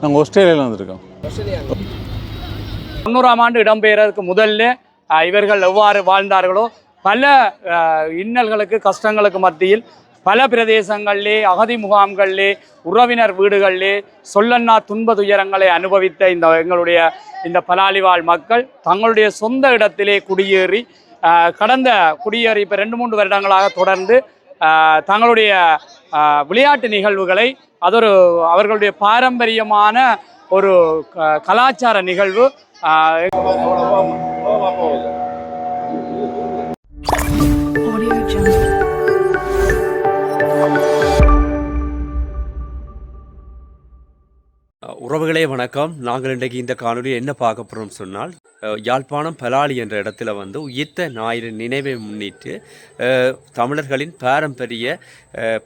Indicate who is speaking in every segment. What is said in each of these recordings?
Speaker 1: நாங்கள் ஆஸ்திரேலியாவில் வந்திருக்கோம்.
Speaker 2: தொண்ணூறாம் ஆண்டு இடம்பெயர்றதுக்கு முதல்ல இவர்கள் எவ்வாறு வாழ்ந்தார்களோ பல இன்னல்களுக்கு கஷ்டங்களுக்கு மத்தியில் பல பிரதேசங்களிலே அகதி முகாம்களிலே உறவினர் வீடுகளிலே சொல்லன்னா துன்ப துயரங்களை அனுபவித்த இந்த எங்களுடைய இந்த பலாலிவாழ் மக்கள் தங்களுடைய சொந்த இடத்திலே குடியேறி கடந்த குடியேறி இப்போ ரெண்டு மூன்று வருடங்களாக தொடர்ந்து தங்களுடைய விளையாட்டு நிகழ்வுகளை அதொரு அவர்களுடைய பாரம்பரியமான ஒரு க- கலாச்சார நிகழ்வு
Speaker 3: உறவுகளே வணக்கம். நாங்கள் இன்றைக்கு இந்த காணொலியில் என்ன பார்க்க போகிறோம் சொன்னால் யாழ்ப்பாணம் பலாலி என்ற இடத்துல வந்து உயிர்த்த ஞாயிறு நினைவை முன்னிட்டு தமிழர்களின் பாரம்பரிய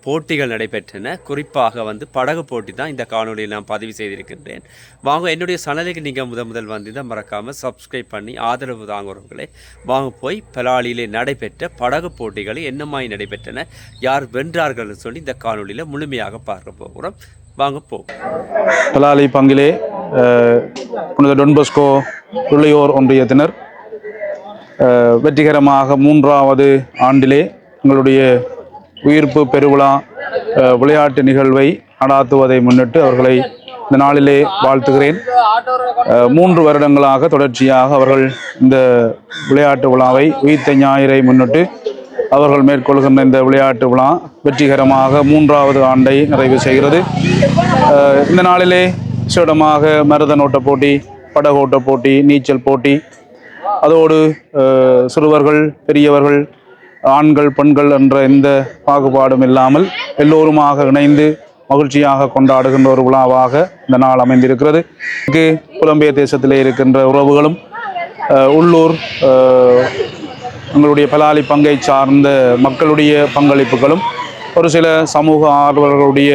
Speaker 3: போட்டிகள் நடைபெற்றன. குறிப்பாக வந்து படகு போட்டி தான் இந்த காணொலியில் நான் பதிவு செய்திருக்கின்றேன். வாங்க என்னுடைய சேனலுக்கு நீங்கள் முதல் முதல் வந்திருந்தால் மறக்காமல் சப்ஸ்கிரைப் பண்ணி ஆதரவு தாங்க வாங்க போய் பலாலியிலே நடைபெற்ற படகு போட்டிகளை என்னமாய் நடைபெற்றன யார் வென்றார்கள்னு சொல்லி இந்த காணொலியில் முழுமையாக பார்க்க போகிறோம். வாங்க போ
Speaker 1: பலாலி பங்கிலே புனித டொன்பஸ்கோ பிள்ளையோர் ஒன்றியத்தினர். வெற்றிகரமாக மூன்றாவது ஆண்டிலே எங்களுடைய உயிர்ப்பு பெருவிழா விளையாட்டு நிகழ்வை நடாத்துவதை முன்னிட்டு அவர்களை இந்த நாளிலே வாழ்த்துகிறேன். மூன்று வருடங்களாக தொடர்ச்சியாக அவர்கள் இந்த விளையாட்டு விழாவை உயிர்த்த ஞாயிறை முன்னிட்டு அவர்கள் மேற்கொள்கின்ற இந்த விளையாட்டு விழா வெற்றிகரமாக மூன்றாவது ஆண்டை நிறைவு செய்கிறது. இந்த நாளிலே விசேடமாக மருதனோட்ட போட்டி படகோட்ட போட்டி நீச்சல் போட்டி. அதோடு சிறுவர்கள் பெரியவர்கள் ஆண்கள் பெண்கள் என்ற எந்த பாகுபாடும் இல்லாமல் எல்லோருமாக இணைந்து மகிழ்ச்சியாக கொண்டாடுகின்ற ஒரு விழாவாக இந்த நாள் அமைந்திருக்கிறது. இதுக்கு புலம்பெயர் தேசத்திலே இருக்கின்ற உறவுகளும் உள்ளூர் எங்களுடைய பலாலி பங்கை சார்ந்த மக்களுடைய பங்களிப்புகளும் ஒரு சில சமூக ஆர்வலர்களுடைய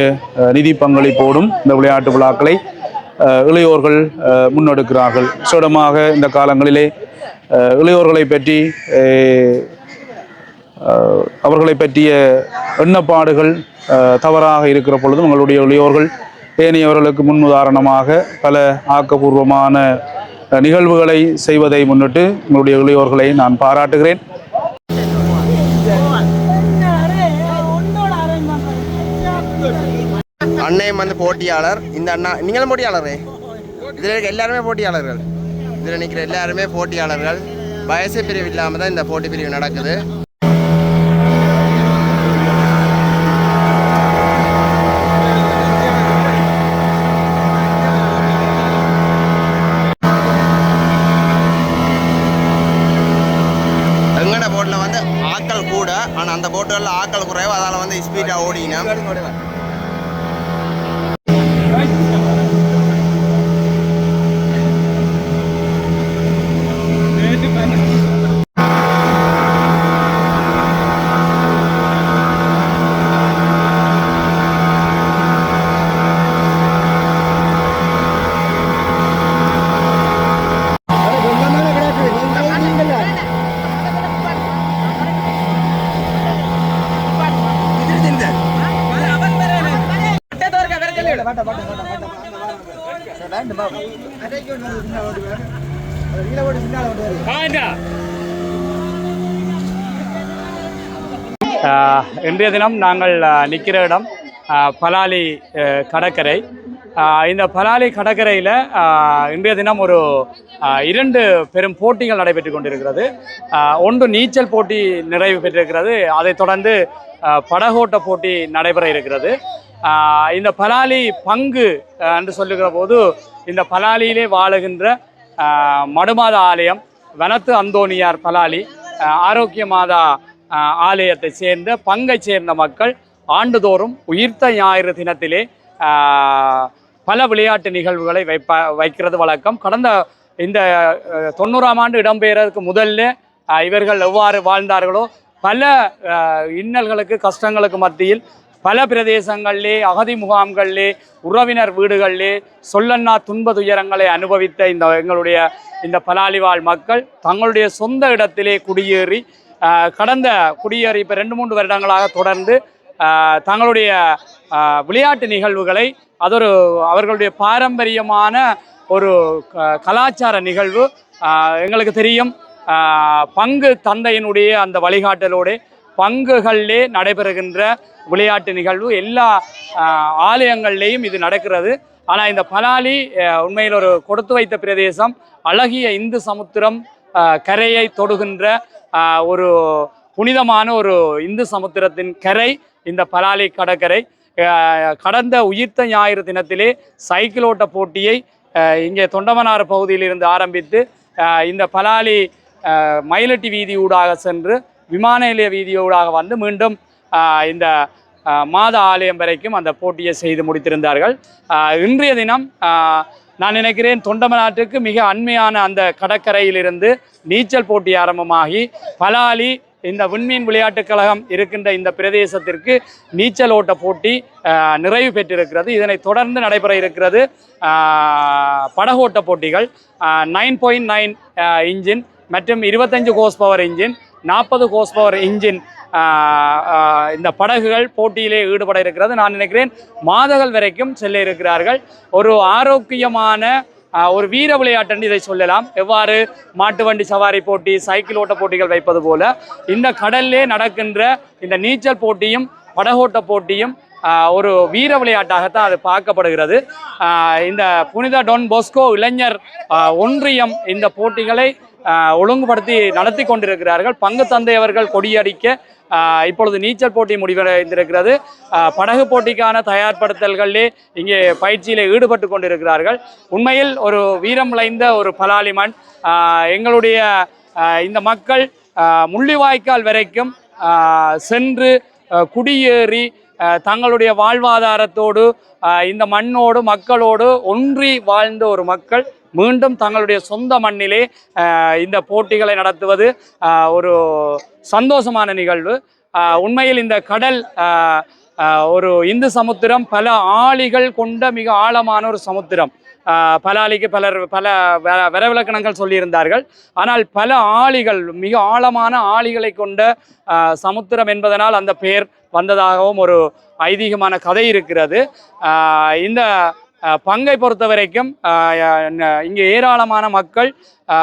Speaker 1: நிதி பங்களிப்போடும் இந்த விளையாட்டு விழாக்களை இளையோர்கள் முன்னெடுக்கிறார்கள். சுடமாக இந்த காலங்களிலே இளையோர்களை பற்றி அவர்களை பற்றிய எண்ணப்பாடுகள் தவறாக இருக்கிற பொழுதும் எங்களுடைய இளையோர்கள் ஏனையவர்களுக்கு முன்னுதாரணமாக பல ஆக்கப்பூர்வமான நிகழ்வுகளை செய்வதை முன்னிட்டு உங்களுடைய இளையோர்களை நான் பாராட்டுகிறேன்.
Speaker 4: அன்னையும் வந்து போட்டியாளர். இந்த அண்ணா நீங்களும் போட்டியாளரே? இதில் இருக்க எல்லாருமே போட்டியாளர்கள். இதில் நிற்கிற எல்லாருமே போட்டியாளர்கள். வயசு பிரிவு இல்லாமல் தான் இந்த போட்டி பிரிவு நடக்குது. போட்டில் வந்து ஆட்கள் கூட ஆனால் அந்த போட்டுகளில் ஆட்கள் குறைவு அதால் வந்து ஸ்பீடாக ஓடினோம்
Speaker 2: இன்றைய தினம் நாங்கள் நிற்கிற இடம் பலாலி கடற்கரை. இந்த பலாலி கடற்கரையில் இன்றைய தினம் ஒரு இரண்டு பெரும் போட்டிகள் நடைபெற்று கொண்டிருக்கிறது. ஒன்று நீச்சல் போட்டி நிறைவு பெற்றிருக்கிறது. அதைத் தொடர்ந்து படகோட்ட போட்டி நடைபெற இருக்கிறது. இந்த பலாலி பங்கு என்று சொல்லுகிற போது இந்த பலாலியிலே வாழுகின்ற மடுமாதா ஆலயம் வனத்து அந்தோணியார் பலாலி ஆரோக்கிய மாதா ஆலயத்தை சேர்ந்த பங்கை சேர்ந்த மக்கள் ஆண்டுதோறும் உயிர்த்த ஞாயிறு தினத்திலே பல விளையாட்டு நிகழ்வுகளை வைப்ப வைக்கிறது வழக்கம். கடந்த இந்த தொண்ணூறாம் ஆண்டு இடம்பெயர்றதுக்கு முதல்ல இவர்கள் எவ்வாறு வாழ்ந்தார்களோ பல இன்னல்களுக்கு கஷ்டங்களுக்கு மத்தியில் பல பிரதேசங்களிலே அகதி முகாம்களிலே உறவினர் வீடுகளிலே சொல்லன்னா துன்ப துயரங்களை அனுபவித்த இந்த எங்களுடைய இந்த பலாலிவாழ் மக்கள் தங்களுடைய சொந்த இடத்திலே குடியேறி கடந்த குடியேறி இப்போ ரெண்டு மூன்று வருடங்களாக தொடர்ந்து தங்களுடைய விளையாட்டு நிகழ்வுகளை அது ஒரு அவர்களுடைய பாரம்பரியமான ஒரு க- கலாச்சார நிகழ்வு எங்களுக்கு தெரியும். பங்கு தந்தையினுடைய அந்த வழிகாட்டலோடு பங்குகளிலே நடைபெறுகின்ற விளையாட்டு நிகழ்வு எல்லா ஆலயங்கள்லேயும் இது நடக்கிறது. ஆனால் இந்த பலாலி உண்மையில் ஒரு கொடுத்து வைத்த பிரதேசம் அழகிய இந்து சமுத்திரம் கரையை தொடுகின்ற ஒரு புனிதமான ஒரு இந்து சமுத்திரத்தின் கரை இந்த பலாலி கடற்கரை. கடந்த உயிர்த்த ஞாயிறு தினத்திலே சைக்கிள் ஓட்ட போட்டியை இங்கே தொண்டமனார் பகுதியிலிருந்து ஆரம்பித்து இந்த பலாலி மயிலட்டி வீதி ஊடாக சென்று விமான நிலைய வீதியூடாக வந்து மீண்டும் இந்த மாத ஆலயம் வரைக்கும் அந்த போட்டியை செய்து முடித்திருந்தார்கள். இன்றைய தினம் நான் நினைக்கிறேன் தொண்டமநாட்டுக்கு மிக அண்மையான அந்த கடற்கரையிலிருந்து நீச்சல் போட்டி ஆரம்பமாகி பலாலி இந்த விண்மீன் விளையாட்டுக் கழகம் இருக்கின்ற இந்த பிரதேசத்திற்கு நீச்சல் ஓட்ட போட்டி நிறைவு பெற்றிருக்கிறது. இதனை தொடர்ந்து நடைபெற இருக்கிறது படகோட்ட போட்டிகள் நைன் பாயிண்ட் நைன் இன்ஜின் மற்றும் இருபத்தஞ்சு கோஸ் பவர் இன்ஜின் நாற்பது கோஸ் பவர் இன்ஜின் இந்த படகுகள் போட்டியிலே ஈடுபட இருக்கிறது. நான் நினைக்கிறேன் மாதங்கள் வரைக்கும் செல்ல இருக்கிறார்கள். ஒரு ஆரோக்கியமான ஒரு வீர விளையாட்டு இதை சொல்லலாம். எவ்வாறு மாட்டு வண்டி சவாரி போட்டி சைக்கிள் ஓட்ட போட்டிகள் வைப்பது போல இந்த கடல்லே நடக்கின்ற இந்த நீச்சல் போட்டியும் படகோட்ட போட்டியும் ஒரு வீர விளையாட்டாகத்தான் அது பார்க்கப்படுகிறது. இந்த புனித டொன் போஸ்கோ இளைஞர் ஒன்றியம் இந்த போட்டிகளை ஒழுங்குபடுத்தி நடத்தி கொண்டிருக்கிறார்கள் பங்கு தந்தையவர்கள் கொடியடிக்க இப்பொழுது நீச்சல் போட்டி முடிவடைந்திருக்கிறது. படகு போட்டிக்கான தயார்படுத்தல்களிலே இங்கே பயிற்சியில் ஈடுபட்டு கொண்டிருக்கிறார்கள். உண்மையில் ஒரு வீரம் விளைந்த ஒரு பலாலிமண் எங்களுடைய இந்த மக்கள் முள்ளிவாய்க்கால் வரைக்கும் சென்று குடியேறி தங்களுடைய வாழ்வாதாரத்தோடு இந்த மண்ணோடு மக்களோடு ஒன்றி வாழ்ந்த ஒரு மக்கள். மீண்டும் தங்களுடைய சொந்த மண்ணிலே இந்த போட்டிகளை நடத்துவது ஒரு சந்தோஷமான நிகழ்வு. உண்மையில் இந்த கடல் ஒரு இந்து சமுத்திரம் பல ஆளிகள் கொண்ட மிக ஆழமான ஒரு சமுத்திரம். பல ஆளிக்கு பலர் பல வ- வரவிலக்கணங்கள் சொல்லியிருந்தார்கள். ஆனால் பல ஆளிகள் மிக ஆழமான ஆளிகளை கொண்ட சமுத்திரம் என்பதனால் அந்த பெயர் வந்ததாகவும் ஒரு ஐதீகமான கதை இருக்கிறது. இந்த பங்கை பொறுத்த வரைக்கும் இங்கே ஏராளமான மக்கள்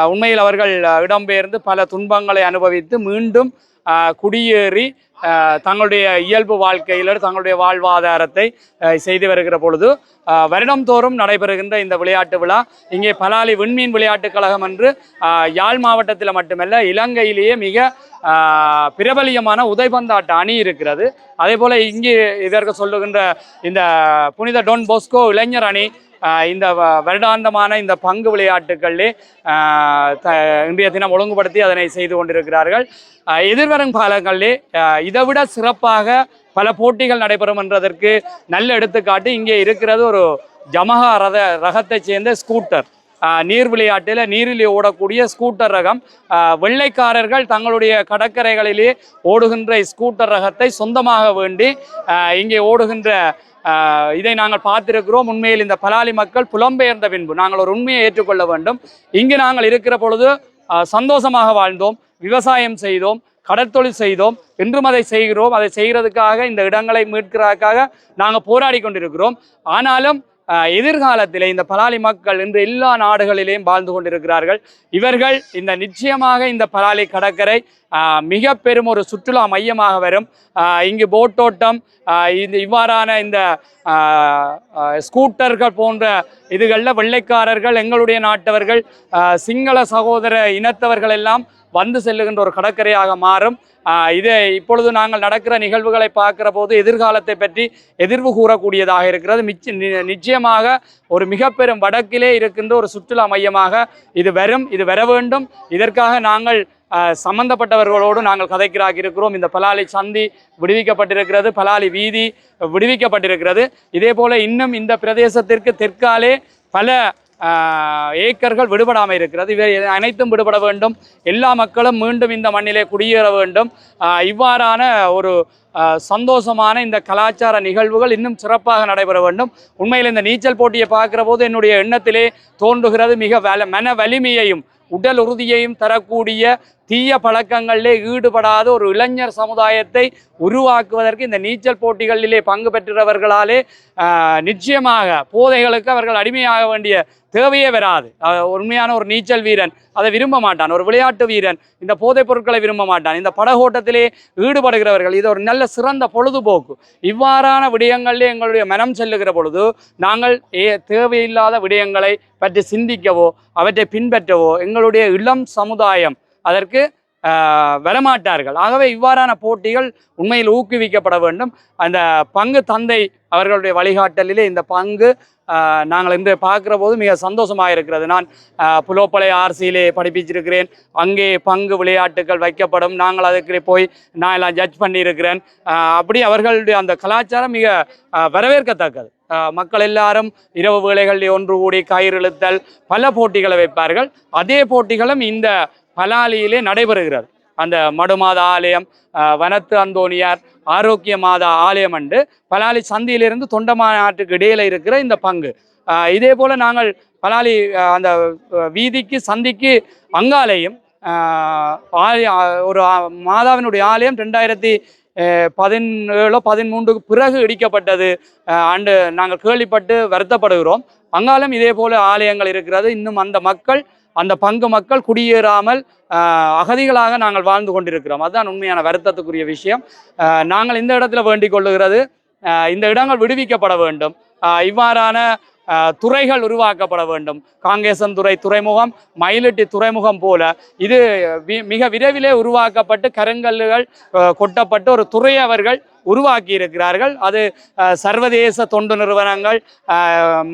Speaker 2: உண்மையில் அவர்கள் இடம்பெயர்ந்து பல துன்பங்களை அனுபவித்து மீண்டும் குடியேறி தங்களுடைய இயல்பு வாழ்க்கையில் தங்களுடைய வாழ்வாதாரத்தை செய்து வருகிற பொழுது வருடம்தோறும் நடைபெறுகின்ற இந்த விளையாட்டு விழா. இங்கே பலாலி விண்மீன் விளையாட்டுக் கழகம் என்று யாழ் மாவட்டத்தில் மட்டுமல்ல இலங்கையிலேயே மிக பிரபலியமான உதைபந்தாட்ட அணி இருக்கிறது. அதே போல் இங்கே இதற்கு சொல்லுகின்ற இந்த புனித டொன் போஸ்கோ இளைஞர் அணி இந்த வ- வருடாந்தமான இந்த பங்கு விளையாட்டுகளிலே த- இன்றைய தினம் ஒழுங்குபடுத்தி அதனை செய்து கொண்டிருக்கிறார்கள். எதிர்வரும் காலங்களிலே இதை இதைவிட சிறப்பாக பல போட்டிகள் நடைபெறும் என்றதற்கு நல்ல எடுத்துக்காட்டு இங்கே இருக்கிறது ஒரு ஜமஹா ரத ரகத்தைச் சேர்ந்த ஸ்கூட்டர். நீர் விளையாட்டில் நீரில் ஓடக்கூடிய ஸ்கூட்டர் ரகம். வெள்ளைக்காரர்கள் தங்களுடைய கடற்கரைகளிலே ஓடுகின்ற ஸ்கூட்டர் ரகத்தை சொந்தமாக வேண்டி இங்கே ஓடுகின்ற இதை நாங்கள் பார்த்திருக்கிறோம். உண்மையில் இந்த பலாலி மக்கள் புலம்பெயர்ந்த பின்பு. நாங்கள் ஒரு உண்மையை ஏற்றுக்கொள்ள வேண்டும். இங்கு நாங்கள் இருக்கிற பொழுது சந்தோஷமாக வாழ்ந்தோம். விவசாயம் செய்தோம். கடற்தொழில் செய்தோம். இன்றும் அதை செய்கிறோம். அதை செய்கிறதுக்காக இந்த இடங்களை மீட்கிறதுக்காக நாங்கள் போராடி கொண்டிருக்கிறோம். ஆனாலும் எதிர்காலத்திலே இந்த பலாலி மக்கள் இன்று எல்லா நாடுகளிலேயும் வாழ்ந்து கொண்டிருக்கிறார்கள். இவர்கள் இந்த நிச்சயமாக இந்த பலாலி கடற்கரை ஆஹ், மிக பெரும் ஒரு சுற்றுலா மையமாக வரும். ஆஹ், இங்கு போட்டோட்டம் இந்த இவ்வாறான இந்த ஆஹ், ஸ்கூட்டர்கள் போன்ற இதுகளில் வெள்ளைக்காரர்கள் எங்களுடைய நாட்டவர்கள் சிங்கள சகோதர இனத்தவர்கள் எல்லாம் வந்து செல்லுகின்ற ஒரு கடற்கரையாக மாறும். இதை இது இப்பொழுது நாங்கள் நடக்கிற நிகழ்வுகளை பார்க்கிற போது எதிர்காலத்தை பற்றி எதிர்வு கூறக்கூடியதாக இருக்கிறது. மிச்ச நிச்சயமாக ஒரு மிக பெரும் வடக்கிலே இருக்கின்ற ஒரு சுற்றுலா மையமாக இது வரும் இது வர வேண்டும். இதற்காக நாங்கள் சம்பந்தப்பட்டவர்களோடு நாங்கள் கதைக்கிறாக இருக்கிறோம். இந்த பலாலி சந்தி விடுவிக்கப்பட்டிருக்கிறது பலாலி வீதி விடுவிக்கப்பட்டிருக்கிறது. இதே போல இன்னும் இந்த பிரதேசத்திற்கு தெற்காலே பல ஏக்கர்கள் விடுபடாமல் இருக்கிறது. இவை அனைத்தும் விடுபட வேண்டும். எல்லா மக்களும் மீண்டும் இந்த மண்ணிலே குடியேற வேண்டும். இவ்வாறான ஒரு சந்தோஷமான இந்த கலாச்சார நிகழ்வுகள் இன்னும் சிறப்பாக நடைபெற வேண்டும். உண்மையில் இந்த நீச்சல் போட்டியை பார்க்குற போது என்னுடைய எண்ணத்திலே தோன்றுகிறது மிக வல மன வலிமையையும் உடல் உறுதியையும் தரக்கூடிய தீய பழக்கங்களிலே ஈடுபடாத ஒரு இளைஞர் சமுதாயத்தை உருவாக்குவதற்கு இந்த நீச்சல் போட்டிகளிலே பங்கு பெற்றவர்களாலே நிச்சயமாக போதைகளுக்கு அவர்கள் அடிமையாக வேண்டிய தேவையே வராது. உண்மையான ஒரு நீச்சல் வீரன் அதை விரும்ப மாட்டான். ஒரு விளையாட்டு வீரன் இந்த போதைப் பொருட்களை விரும்ப மாட்டான். இந்த படகோட்டத்திலே ஈடுபடுகிறவர்கள் இது ஒரு நல்ல சிறந்த பொழுதுபோக்கு. இவ்வாறான விடயங்களிலே எங்களுடைய மனம் செல்லுகிற பொழுது நாங்கள் ஏ தேவையில்லாத விடயங்களை பற்றி சிந்திக்கவோ அவற்றை பின்பற்றவோ எங்களுடைய இளம் சமுதாயம் அதற்கு வரமாட்டார்கள். ஆகவே இவ்வாறான போட்டிகள் உண்மையில் ஊக்குவிக்கப்பட வேண்டும். அந்த பங்கு தந்தை அவர்களுடைய வழிகாட்டலிலே இந்த பங்கு நாங்கள் இன்று பார்க்குற போது மிக சந்தோஷமாக இருக்கிறது. நான் புலோப்பளை ஆர்சியிலே படிப்பிச்சிருக்கிறேன். அங்கே பங்கு விளையாட்டுகள் வைக்கப்படும். நாங்கள் அதுக்கு போய் நான் எல்லாம் ஜட்ஜ் பண்ணியிருக்கிறேன். அப்படி அவர்களுடைய அந்த கலாச்சாரம் மிக வரவேற்கத்தக்கது. மக்கள் எல்லாரும் இரவு வேளைகளில் ஒன்று கூடி கயிறு இழுத்தல் பல போட்டிகளை வைப்பார்கள். அதே போட்டிகளும் இந்த பலாலியிலே நடைபெறுகிறது. அந்த மடுமாதா ஆலயம் வனத்து அந்தோனியார் ஆரோக்கிய மாதா ஆலயம் அண்டு பலாலி சந்தியிலிருந்து தொண்டமாநாட்டுக்கு இடையில இருக்கிற இந்த பங்கு. இதே போல நாங்கள் பலாலி அந்த வீதிக்கு சந்திக்கு அங்காலையும் ஒரு மாதாவினுடைய ஆலயம் ரெண்டாயிரத்தி பதினேழோ பதிமூன்றுக்கு பிறகு இடிக்கப்பட்டது. அண்டு நாங்கள் கேள்விப்பட்டு வருத்தப்படுகிறோம். அங்காலும் இதே போல ஆலயங்கள் இருக்கிறது. இன்னும் அந்த மக்கள் அந்த பங்கு மக்கள் குடியேறாமல் அகதிகளாக நாங்கள் வாழ்ந்து கொண்டிருக்கிறோம். அதுதான் உண்மையான வருத்தத்துக்குரிய விஷயம். நாங்கள் இந்த இடத்துல வேண்டிக் கொள்ளுகிறது இந்த இடங்கள் விடுவிக்கப்பட வேண்டும். இவ்வாறான துறைகள் உருவாக்கப்பட வேண்டும். காங்கேசன்துறை துறைமுகம் மயிலிட்டி துறைமுகம் போல. இது வி- மிக விரைவிலே உருவாக்கப்பட்டு கருங்கல்லுகள் கொட்டப்பட்டு ஒரு துறை அவர்கள் உருவாக்கி இருக்கிறார்கள் அது சர்வதேச தொண்டு நிறுவனங்கள்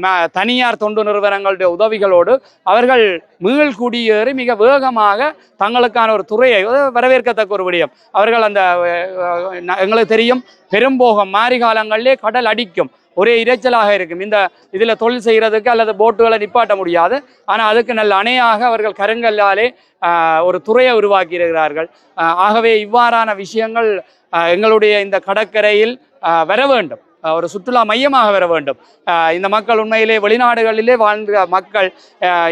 Speaker 2: ம- தனியார் தொண்டு நிறுவனங்களுடைய உதவிகளோடு அவர்கள் மீள் குடியேறி மிக வேகமாக தங்களுக்கான ஒரு துறையை வரவேற்கத்தக்க ஒரு விடயம். அவர்கள் அந்த எங்களுக்கு தெரியும் பெரும்போகம் மாரி காலங்களிலே கடல் அடிக்கும். ஒரே இரைச்சலாக இருக்கும். இந்த இதில் தொழில் செய்கிறதுக்கு அல்லது போட்டுகளை நிப்பாட்ட முடியாது. ஆனால் அதுக்கு நல்ல அணையாக அவர்கள் கருங்கல்லாலே ஒரு துறையை உருவாக்கி இருக்கிறார்கள் ஆகவே இவ்வாறான விஷயங்கள் எங்களுடைய இந்த கடற்கரையில் வர வேண்டும். ஒரு சுற்றுலா மையமாக வர வேண்டும். இந்த மக்கள் உண்மையிலே வெளிநாடுகளிலே வாழ்ந்த மக்கள்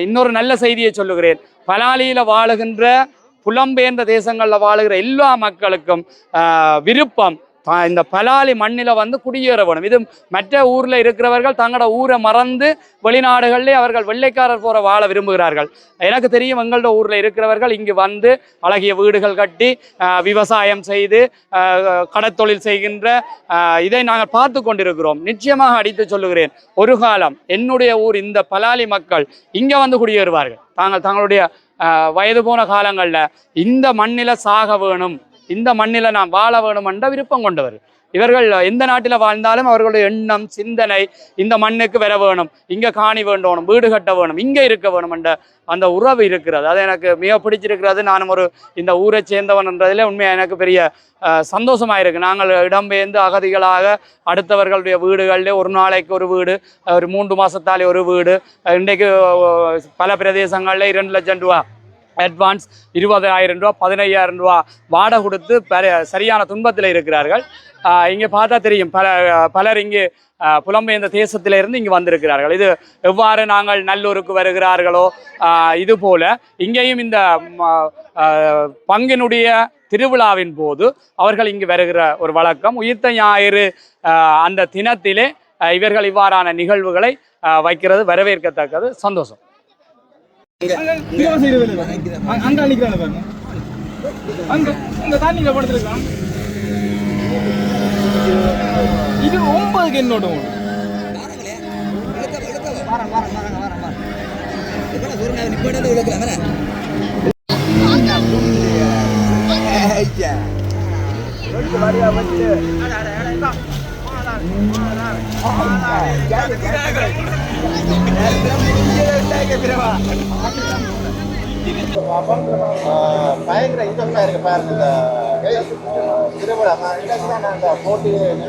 Speaker 2: இன்னொரு நல்ல செய்தியை சொல்லுகிறேன். பலாலியில் வாழுகின்ற புலம்பெயர்ந்த தேசங்களில் வாழுகிற எல்லா மக்களுக்கும் விருப்பம் இந்த பலாலி மண்ணில் வந்து குடியேற வேணும். இது மற்ற ஊரில் இருக்கிறவர்கள் தங்களோட ஊரை மறந்து வெளிநாடுகளிலே அவர்கள் வெள்ளைக்காரர் போகிற வாழ விரும்புகிறார்கள். எனக்கு தெரியும் எங்களோட ஊரில் இருக்கிறவர்கள் இங்கு வந்து அழகிய வீடுகள் கட்டி விவசாயம் செய்து கடத்தொழில் செய்கின்ற இதை நாங்கள் பார்த்து கொண்டிருக்கிறோம். நிச்சயமாக அடித்து சொல்லுகிறேன். ஒரு காலம் என்னுடைய ஊர் இந்த பலாலி மக்கள் இங்கே வந்து குடியேறுவார்கள். தாங்கள் தங்களுடைய வயது போன காலங்களில் இந்த மண்ணில சாக வேணும். இந்த மண்ணில நான் வாழ வேணும் என்ற விருப்பம் கொண்டவர். இவர்கள் எந்த நாட்டில் வாழ்ந்தாலும் அவர்களுடைய எண்ணம் சிந்தனை இந்த மண்ணுக்கு வர வேணும். இங்கே காணி வேண்டணும் வீடு கட்ட வேணும் இங்கே இருக்க வேணும் என்ற அந்த உறவு இருக்கிறது. அது எனக்கு மிக பிடிச்சிருக்கிறது. நானும் ஒரு இந்த ஊரை சேர்ந்தவன்ன்றதுல உண்மையாக எனக்கு பெரிய சந்தோஷமாக இருக்குது நாங்கள் இடம்பெயர்ந்து அகதிகளாக அடுத்தவர்களுடைய வீடுகளிலே ஒரு நாளைக்கு ஒரு வீடு ஒரு மூன்று மாதத்தாலே ஒரு வீடு. இன்றைக்கு பல பிரதேசங்களில் இரண்டு லட்சம் ரூபா அட்வான்ஸ் இருபதாயிரம் ரூபா பதினையாயிரம் ரூபா வாடகை கொடுத்து சரியான துன்பத்தில் இருக்கிறார்கள். இங்கே பார்த்தா தெரியும் பல பலர் இங்கே புலம்பெயர்ந்த தேசத்திலிருந்து இங்கே வந்திருக்கிறார்கள். இது எவ்வாறு நாங்கள் நல்லூருக்கு வருகிறார்களோ இது போல இங்கேயும் இந்த பங்கினுடைய திருவிழாவின் போது அவர்கள் இங்கு வருகிற ஒரு வழக்கம். உயிர்த்த ஞாயிறு அந்த தினத்திலே இவர்கள் இவ்வாறான நிகழ்வுகளை வைக்கிறது வரவேற்கத்தக்கது. சந்தோஷம்.
Speaker 5: இங்க செய்யறது இல்லை அங்க- நிக்கிறாங்க பாருங்க அங்க அங்க தண்ணியில படுத்துருக்கான் இது ஒன்பதுக்கு என்னோட
Speaker 6: பயங்கர இன்ட்ரெஸ்டாக இருக்கு பாருங்க இந்த திருவிழா. நான் வந்திருக்கேன் ஓட்டுங்க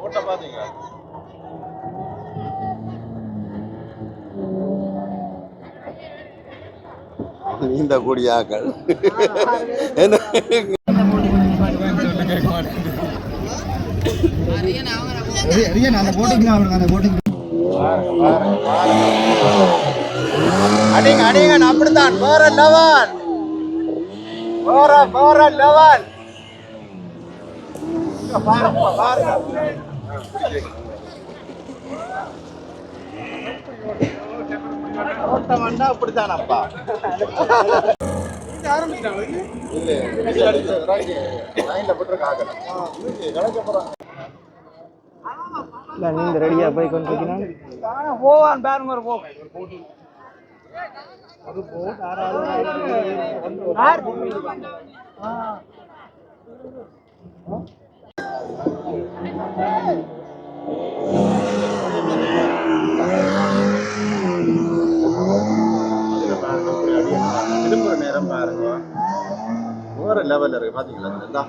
Speaker 4: கொண்டு வந்தா இதுவே இல்லை
Speaker 6: நீந்த கூடிய ஆக்கள் என்ன? அடிங்க அடிங்க அப்படித்தான். வேற லெவல். வேற வேற லெவல். பாருங்க பாருங்க. ஓட்டம் வந்தா அப்படித்தானப்பா?
Speaker 5: போவான் பாருங்க ஒரு போ
Speaker 6: திரும்புற நேரம் பாருங்க வேற லெவல் இருக்கு பாத்தீங்களா இந்தா.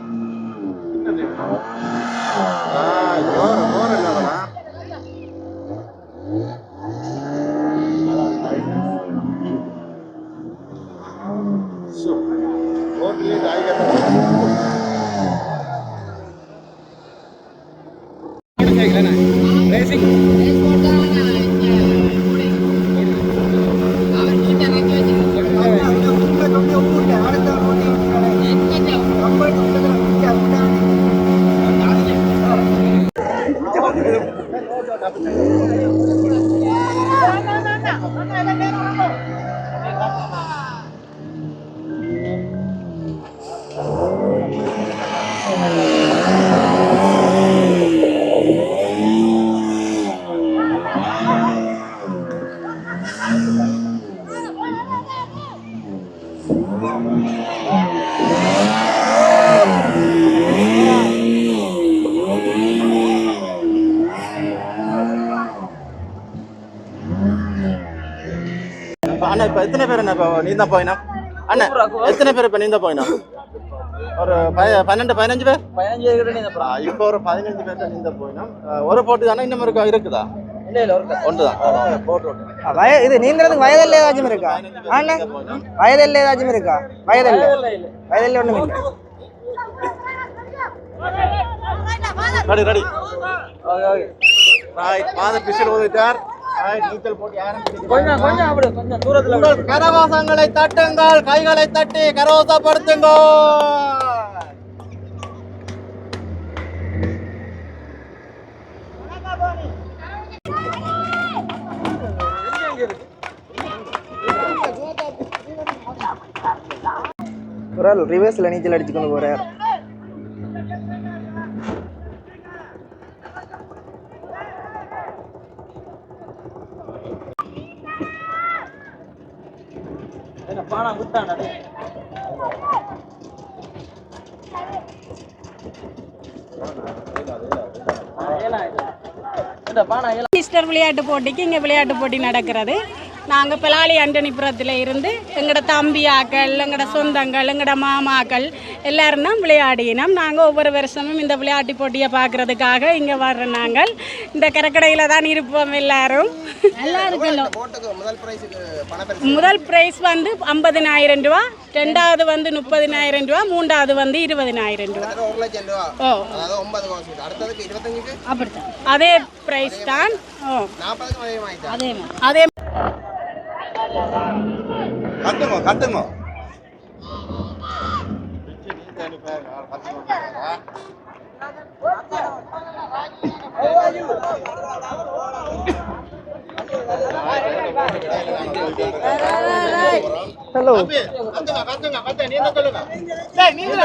Speaker 6: அண்ணா இப்ப எத்தனை பேர் என்ன இப்போ நீந்த போயினோம் அண்ணா எத்தனை பேர் இப்ப நீந்த போயினோம் ஒரு பய- பன்னெண்டு பதினஞ்சு பேர் ஆ, இப்போ ஒரு பதினஞ்சு பேர் நீந்த போயினோம் ஒரு போட்டு தானே இன்னும் இருக்கா இருக்குதா
Speaker 7: இது நீந்தறதுக்கு வயதில் ஏதாச்சும் இருக்கா அண்ணா வயதில் ஏதாச்சும் இருக்கா வயதில் வயதில் ஒன்றும் இல்லை
Speaker 6: ரெடி ரெடி பிசில் ஓதிட்டார் ரைட் நீச்சல் போட்டி
Speaker 7: கொஞ்சம் கொஞ்சம் அப்படி கொஞ்சம் தூரத்தில்
Speaker 6: உங்கள் கரவாசங்களை தட்டுங்கள் கைகளை தட்டி கரவசப்படுத்துங்கள்
Speaker 7: ஒரு ஆள் ரிவர்ஸில் நீச்சல் அடிச்சு கொண்டு போகிறார்
Speaker 8: மிஸ்டர் விளையாட்டு போட்டிக்கு இங்கே விளையாட்டு போட்டி நடக்கிறது. நாங்கள் பிலாலி அண்டனிபுரத்தில் இருந்து எங்களோட தம்பியாக்கள் எங்களோட சொந்தங்கள் எங்களோட மாமாக்கள் எல்லாரும் தான் விளையாடினோம். நாங்கள் ஒவ்வொரு வருஷமும் இந்த விளையாட்டு போட்டியை பார்க்குறதுக்காக இங்கே வர்ற நாங்கள். இந்த கடற்கரையில் தான் இருப்போம் எல்லாரும். நல்லா இருக்கணும்.
Speaker 4: முதல்
Speaker 8: ப்ரைஸ் வந்து ஐம்பதினாயிரம் ரூபா ரெண்டாவது வந்து முப்பதினாயிரம் ரூபா மூன்றாவது வந்து இருபதினாயிரம் ரூபா. ஓ. அப்படித்தான். அதே ப்ரைஸ் தான். ஓ. அதே
Speaker 6: கத்துங்க கத்துங்க.
Speaker 7: ஹலோ
Speaker 4: நீங்க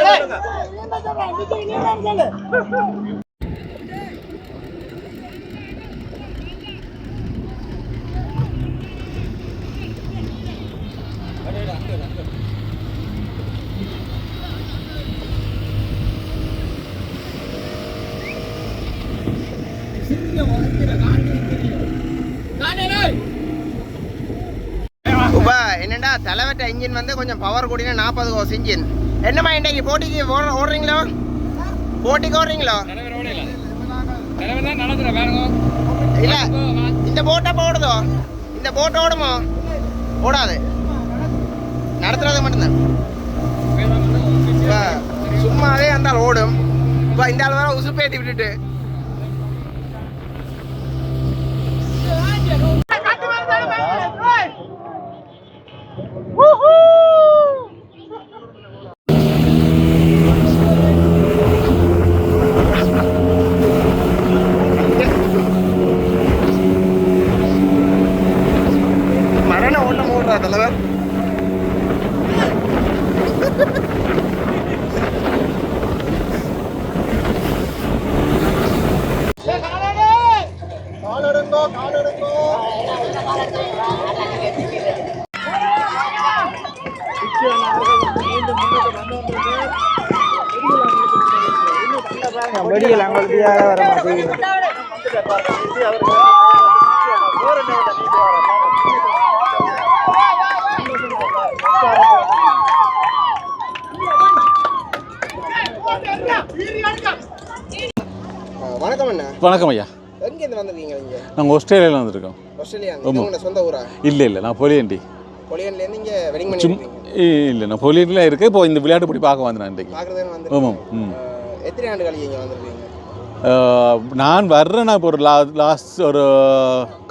Speaker 4: தலைவட்ட இன்ஜின் வந்து கொஞ்சம் பவர் கூடின நாற்பது கோஸ் இன்ஜின் என்னம்மா இன்றைக்கு போட்டிக்கு ஓட- ஓடுறீங்களோ? போட்டிக்கு ஓடுறீங்களோ? இல்ல இந்த போட்டை போடுதோ இந்த போட் ஓடுமோ? ஓடாது. நடத்துறது மட்டும்தான். சும்மாவே அந்த ஓடும். இப்போ இந்த ஆள் வேற உசுப்பேத்தி விட்டுட்டு. வணக்கம்
Speaker 9: ஐயா.
Speaker 4: எங்கேருந்து வந்திருக்கீங்க நீங்க?
Speaker 9: நாங்கள் ஆஸ்திரேலியாவில் வந்திருக்கோம்.
Speaker 4: ஆஸ்திரேலியா. உங்களோட சொந்த ஊரா?
Speaker 9: இல்லை இல்லை நான் பொலியண்டி.
Speaker 4: பொலியன்லேருந்து இங்கே
Speaker 9: இல்லை நான் பொலியண்டில் இருக்கேன் இப்போ இந்த விளையாட்டு போட்டி பார்க்க வந்தேன் இன்றைக்கு.
Speaker 4: பார்க்குறதுன்னு வந்து
Speaker 9: ஆமாம் ம்.
Speaker 4: எத்தனை ஆண்டு கழிச்சு இங்கே வந்திருக்கீங்க?
Speaker 9: நான் வர்றேன். நான் இப்போ ஒரு லா லாஸ்ட் ஒரு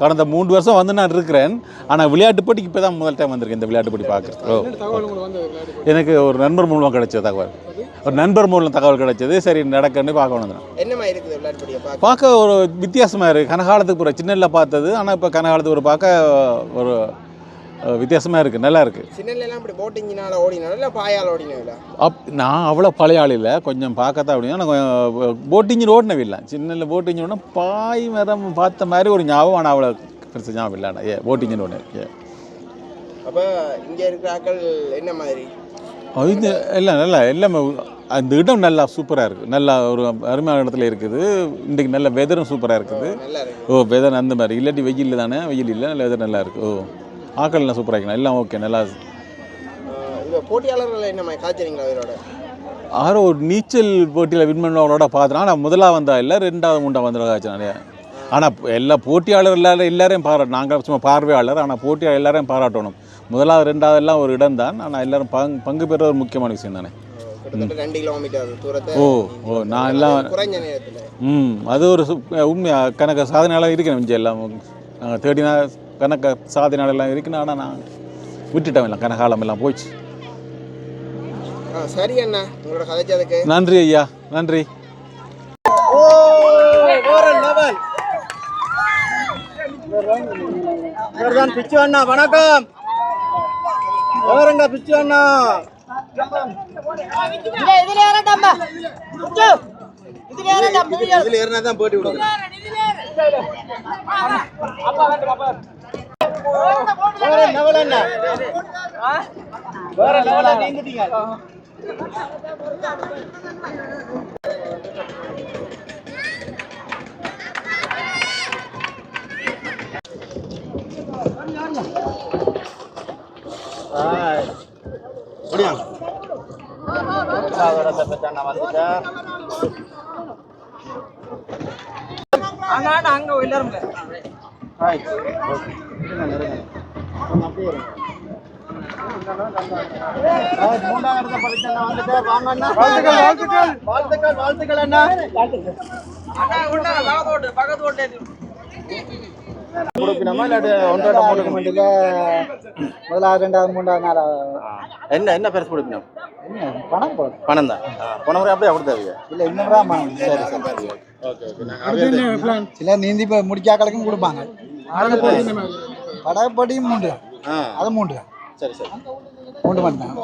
Speaker 9: கடந்த மூன்று வருஷம் வந்து நான் இருக்கிறேன். ஆனால் விளையாட்டு போட்டிக்கு இப்போ தான் முதல் டைம் வந்திருக்கேன் இந்த விளையாட்டு போட்டி பார்க்குறது எனக்கு ஒரு நண்பர் மூலமாக கிடைச்ச தகவல். ஒரு நண்பர் மூலம் தகவல் கிடைச்சது. சரி நடக்கன்னு பார்க்க வந்தேன்.
Speaker 4: என்னமா இருக்குது விளையாட்டு போட்டியை பார்க்க?
Speaker 9: பார்க்க ஒரு வித்தியாசமாக இருக்குது கனகாலத்துக்கு ஒரு சின்னல பார்த்தது. ஆனால் இப்போ கனகாலத்துக்கு ஒரு பார்க்க ஒரு வித்தியாசமாக இருக்குது நல்லா இருக்குது
Speaker 4: சின்னல எல்லாம் இப்படி போட்டிங்கினால ஓடினாலும் இல்லை பாயால் ஓடினால
Speaker 9: அப் நான் அவ்வளோ பழைய ஆள் இல்லை. கொஞ்சம் பார்க்கத்தான் அப்படின்னா நான் கொஞ்சம் போட்டிங் ரோட்னு இல்லை. சின்னல போட்டிங் ரோட்னா பாய் மரம் பார்த்த மாதிரி ஒரு ஞாபகம் ஆனால் அவ்வளோ பெருசு ஞாபகம் இல்லை. ஏ போட்டிங் ரோடு ஏ.
Speaker 4: அப்போ இங்கே இருக்கிற ஆட்கள் என்ன மாதிரி?
Speaker 9: இது எல்லாம் நல்லா எல்லாமே அந்த இடம் நல்லா சூப்பராக இருக்குது நல்லா ஒரு அருமையான இடத்துல இருக்குது. இன்றைக்கி நல்ல வெதரும் சூப்பராக இருக்குது. ஓ வெதர் அந்த மாதிரி. இல்லாட்டி வெயில் தானே? வெயில் இல்லை நல்ல வெதர் நல்லா இருக்குது ஓ. ஆக்கள் எல்லாம் சூப்பராக இருக்கணும் எல்லாம் ஓகே நல்லா
Speaker 4: போட்டியாளர்கள் என்ன காய்ச்சறீங்களா அவரோட
Speaker 9: ஆரோ ஒரு நீச்சல் போட்டியில் வின் பண்ணவங்களோட பார்த்தனா நான் முதலாக வந்தா இல்லை ரெண்டாவது மூண்டாவது வந்ததாக ஆச்சு நிறைய. ஆனால் எல்லா போட்டியாளர் எல்லாரும் எல்லாரையும் பாராட்டு நாங்கள் சும்மா பார்வையாளர் ஆனால் போட்டியாளர் எல்லாரையும் பாராட்டணும். முதலாவது ரெண்டாவது எல்லாம் ஒரு இடம் தான் ஆனால் எல்லாரும் பங்கு பங்கு பெற ஒரு முக்கியமான விஷயம் தானே.
Speaker 4: கிட்டத்தட்ட ரெண்டு கிலோமீட்டர் தூரத்தை.
Speaker 9: ஓ ஓ நான் எல்லாம்
Speaker 4: குறைஞ்ச நேரத்தில்.
Speaker 9: ம் அது ஒரு உண்மையாக கணக்கு சாதனையாளர் இருக்கணும் இங்கே எல்லாம். நாங்கள் தேடினா கணக்க சாதனையாளர்லாம் இருக்கணும் ஆனால் நான் விட்டுட்டோம் எல்லாம் கனகாலம் எல்லாம் போச்சு
Speaker 4: சரி அண்ணா உங்களோட கதைச்சதுக்கு
Speaker 9: நன்றி ஐயா நன்றி
Speaker 6: இவர்தான் பிச்சு அண்ணா வணக்கம் எவருங்க பிச்சு அண்ணா இதுல ஏறினா தான் போட்டி விடுங்க வேற level என்ன வேற லெவலா நீங்கிட்டீங்க Right. முடியும் சாவரத்தை மூன்றாவது இடத்தை அண்ணா வந்துட்டார். வாங்க அண்ணா. வாழ்த்துக்கள் வாழ்த்துக்கள். அண்ணா. கொடுக்கணுமா? இல்லாட்டி ஒன்றரை போட்டுக்கணுமா?
Speaker 7: முதலாவது ரெண்டாவது மூன்றாவது நாலாவது.
Speaker 6: என்ன என்ன பெருசு கொடுக்கணும்?
Speaker 7: பணம் போடும்
Speaker 6: பணம் தான். போன முறை அப்படியே கொடுத்தாங்க
Speaker 7: இல்ல இன்னும் தான் பணம்.
Speaker 6: சரி சரி ஓகே ஓகே. நாங்கள்
Speaker 7: சில நீந்தி இப்போ முடிக்காக்களுக்கும் கொடுப்பாங்க. படகு போட்டியும் மூன்று. அது மூன்று.
Speaker 6: சரி சரி.
Speaker 7: மூன்று மணி தான்.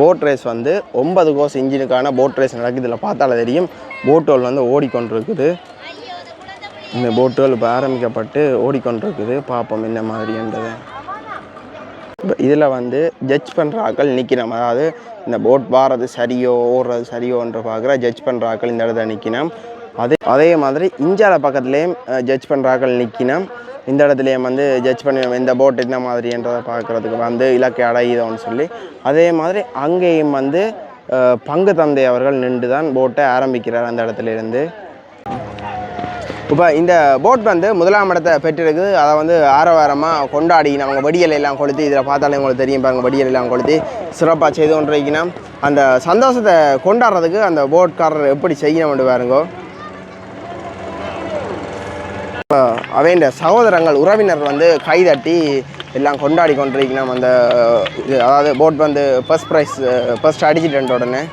Speaker 4: போட் ரேஸ் வந்து ஒன்பது கோஸ் இன்ஜினுக்கான போட் ரேஸ் நடக்குது. இதில் பார்த்தாலே தெரியும். போட்டுகள் வந்து ஓடிக்கொண்டிருக்குது. இந்த போட்டுகள் இப்போ ஆரம்பிக்கப்பட்டு ஓடிக்கொண்டிருக்குது. பார்ப்போம் என்ன மாதிரின்றதை இப்போ இதில் வந்து ஜட்ஜ் பண்ணுற ஆக்கள் நிற்கணும் அதாவது இந்த போட் வாரது சரியோ ஓடுறது சரியோன்ற பார்க்குற ஜட்ஜ் பண்ணுற ஆக்கள் இந்த இடத்துல நிற்கணும் அதே அதே மாதிரி இஞ்சால பக்கத்துலேயும் ஜட்ஜ் பண்ணுற ஆக்கள் நிற்கணும் இந்த இடத்துலையும் வந்து ஜட்ஜ் பண்ணி இந்த போட் என்ன மாதிரின்றதை பார்க்குறதுக்கு வந்து இலக்கை அடையுதோன்னு சொல்லி. அதே மாதிரி அங்கேயும் வந்து பங்கு தந்தை அவர்கள் நின்று தான் போட்டை ஆரம்பிக்கிறார் அந்த இடத்துல இருந்து இப்போ இந்த போட் வந்து முதலாம் இடத்தை பெற்றிருக்குது அதை வந்து ஆரவாரமாக கொண்டாடி அவங்க வெடியல் எல்லாம் கொளுத்தி இதில் பார்த்தாலே உங்களுக்கு தெரியும் பாருங்கள் வெடியல் எல்லாம் கொளுத்தி சிறப்பாக செய்து கொண்டிருக்கணும் அந்த சந்தோஷத்தை கொண்டாடுறதுக்கு அந்த போட்காரர் எப்படி செய்யணும்னு பாருங்கோ. இப்போ அவைண்ட சகோதரங்கள் உறவினர் வந்து கைதட்டி எல்லாம் கொண்டாடி கொண்டிருக்கணும் அந்த இது அதாவது போட் வந்து ஃபர்ஸ்ட் ப்ரைஸ் ஃபஸ்ட் அடிச்சிட்டு உடனே.